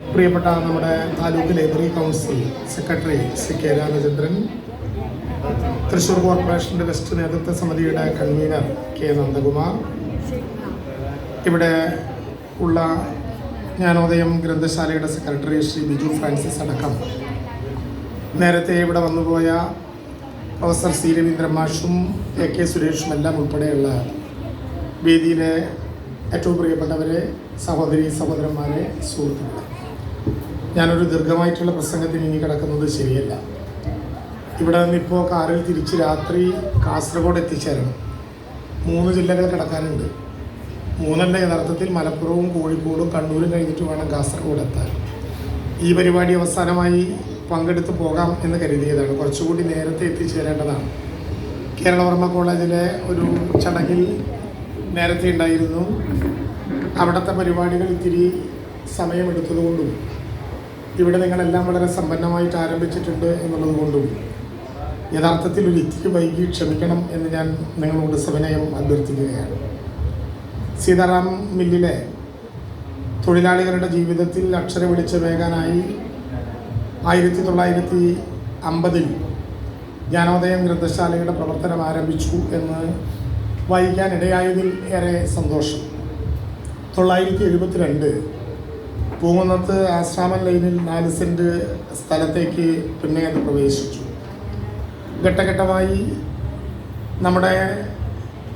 പ്രിയപ്പെട്ട നമ്മുടെ taluk library council secretary C K Ramachandran Thrissur കോർപ്പറേഷന്റെ വെസ്റ്റ് നേതൃത്വ സമിതിയുടെ കൺവീനർ കെ നന്ദകുമാർ. ഇവിടെ ഉള്ള ജ്ഞാനോദയം ഗ്രന്ഥശാലയുടെ സെക്രട്ടറി ശ്രീ ബിജു ഫ്രാൻസിസ് അടക്കം. നേരത്തെ ഇവിടെ വന്നുപോയ പ്രൊഫസർ സി രവീന്ദ്രൻ മാഷും എ കെ സുരേഷും എല്ലാം ഉൾപ്പെടെയുള്ള വേദിയിലെ ഏറ്റവും പ്രിയപ്പെട്ടവരെ സഹോദരി സഹോദരന്മാരെ സുഹൃത്തുക്കളെ. ഞാനൊരു ദീർഘമായിട്ടുള്ള പ്രസംഗത്തിന് ഇനി കിടക്കുന്നത് ശരിയല്ല. ഇവിടെ നിന്നിപ്പോൾ കാറിൽ തിരിച്ച് രാത്രി കാസർഗോഡ് എത്തിച്ചേരണം. മൂന്ന് ജില്ലകൾ കിടക്കാനുണ്ട്. മൂന്നല്ല യഥാർത്ഥത്തിൽ മലപ്പുറവും കോഴിക്കോടും കണ്ണൂരും കഴിഞ്ഞിട്ട് വേണം കാസർഗോഡ് എത്താൻ. ഈ പരിപാടി അവസാനമായി പങ്കെടുത്ത് പോകാം എന്ന് കരുതിയതാണ്. കുറച്ചുകൂടി നേരത്തെ എത്തിച്ചേരേണ്ടതാണ്. കേരളവർമ്മ കോളേജിലെ ഒരു ചടങ്ങിൽ നേരത്തെ ഉണ്ടായിരുന്നു. അവിടുത്തെ പരിപാടികൾ ഇത്തിരി സമയമെടുത്തതുകൊണ്ടും ഇവിടെ നിങ്ങളെല്ലാം വളരെ സമ്പന്നമായിട്ട് ആരംഭിച്ചിട്ടുണ്ട് എന്നുള്ളത് കൊണ്ടും യഥാർത്ഥത്തിൽ ഒരു ഇത്തിരി വൈകി ക്ഷമിക്കണം എന്ന് ഞാൻ നിങ്ങളോട് സവിനയം അഭ്യർത്ഥിക്കുകയാണ്. സീതാറാം മില്ലിലെ തൊഴിലാളികളുടെ ജീവിതത്തിൽ അക്ഷര വെളിച്ചമേകാനായി ആയിരത്തി തൊള്ളായിരത്തി അമ്പതിൽ ജ്ഞാനോദയം ഗ്രന്ഥശാലയുടെ പ്രവർത്തനം ആരംഭിച്ചു എന്ന് വായിക്കാൻ ഇടയായതിൽ ഏറെ സന്തോഷം. തൊള്ളായിരത്തി എഴുപത്തിരണ്ട് പൂങ്കുന്നത്ത് ആശ്രാമൻ ലൈനിൽ നാല് സെന്റ് സ്ഥലത്തേക്ക് പിന്നെ അത് പ്രവേശിച്ചു. ഘട്ടഘട്ടമായി നമ്മുടെ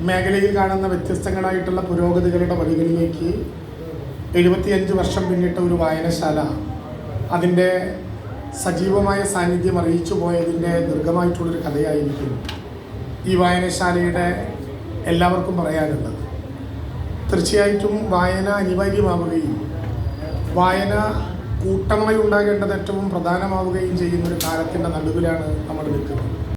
മേഖലയിൽ കാണുന്ന വ്യത്യസ്തങ്ങളായിട്ടുള്ള പുരോഗതികളുടെ വഴികളിലേക്ക് എഴുപത്തിയഞ്ച് വർഷം പിന്നിട്ട ഒരു വായനശാല അതിന്റെ സജീവമായ സാന്നിധ്യം അറിയിച്ചു പോയതിന്റെ ദീർഘമായിട്ടുള്ളൊരു കഥയായിരിക്കും ഈ വായനശാലയുടെ എല്ലാവർക്കും പറയാനുള്ളത്. തീർച്ചയായിട്ടും വായന അനിവാര്യമാവുകയും വായന കൂട്ടമായി ഉണ്ടാകേണ്ടത് ഏറ്റവും പ്രധാനമാവുകയും ചെയ്യുന്ന ഒരു കാലത്തിന്റെ നടുവിലാണ് നമ്മൾ നിൽക്കുന്നത്